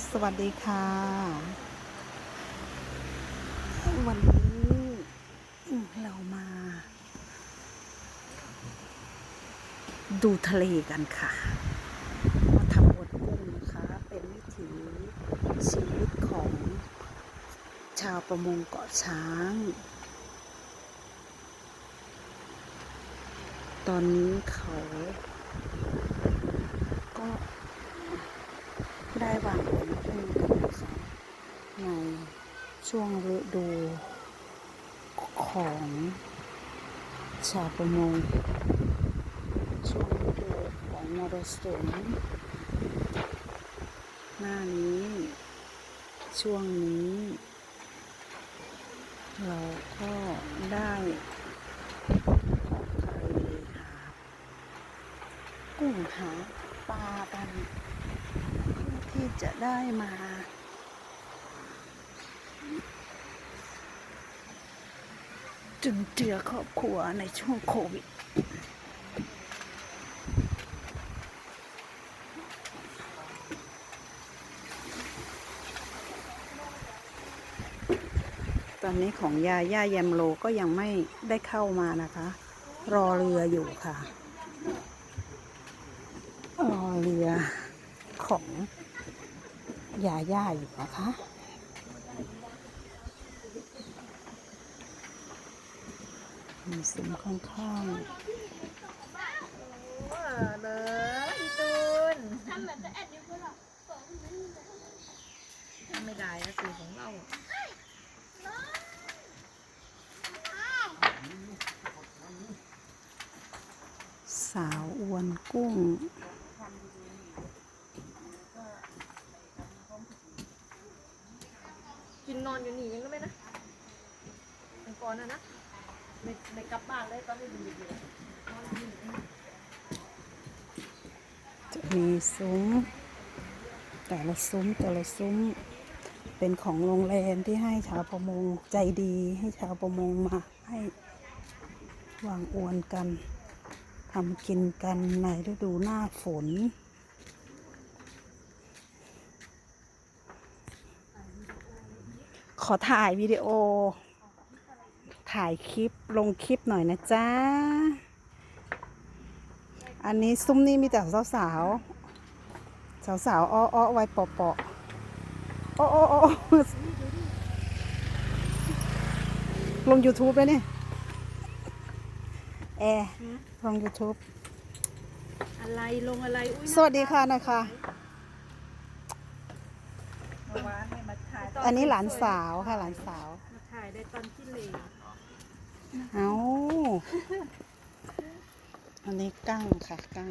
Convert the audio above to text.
สวัสดีค่ะ วันนี้เรามา ดูทะเลกันค่ะ มาทำบดกุ้งนะคะ เป็นวิถีชีวิตของชาวประมงเกาะช้าง ตอนนี้เขาก็ได้วางผลพึ่งกันนะคะ ในช่วงฤดูของชาวประมงช่วงฤดูของมรสุมหน้านี้ ช่วงนี้ เราก็ได้ทะเลหากุ้งหาปลากันเพื่อที่จะได้มา จุนเจือครอบครัวในช่วงโควิด ตอนนี้ของยาย่าแยมโลก็ยังไม่ได้เข้ามานะคะ รอเรืออยู่ค่ะ รอเรือของยาย่าอยู่นะคะ มีซุ้มข้างเออเลยพี่ตูนทำแบบจะแอดนิ้วก็หรอกสองไม่มีเลยทำไม่ได้นะสูตรของเราอะๆสาวอวนกุ้ง กินนอนอยู่นี่ยังได้ไหมนะเป็นก่อนนะนะ ในในกลับบ้านเลยตอนนี้ยู่อยู่จะมีซุ้มแต่ละซุ้มแต่ละซุ้มเป็นของโรงแรมที่ให้ชาวประมงใจดีให้ชาวประมงมาให้วางอวนกันทำกินกันในฤดูหน้าฝนขอถ่ายวิดีโอ ถ่ายคลิปลงคลิปหน่อยนะจ๊ะ อันนี้ซุ้มนี่มีแต่สาวสาวสาวสาวๆอ้ออ้อไว้ปอปอโอ้โอ้โอ้ลง YouTube เลยเนี่ยแอร์ลง YouTube อะไรลงอะไรอุ้ยสวัสดีค่ะนะคะเมื่อวานเนี่ยมาถ่ายตอันนี้หลานสาวค่ะหลานสาวมาถ่าย ได้ตอนที่เลเอาอันนี้กั้งค่ะกั้ง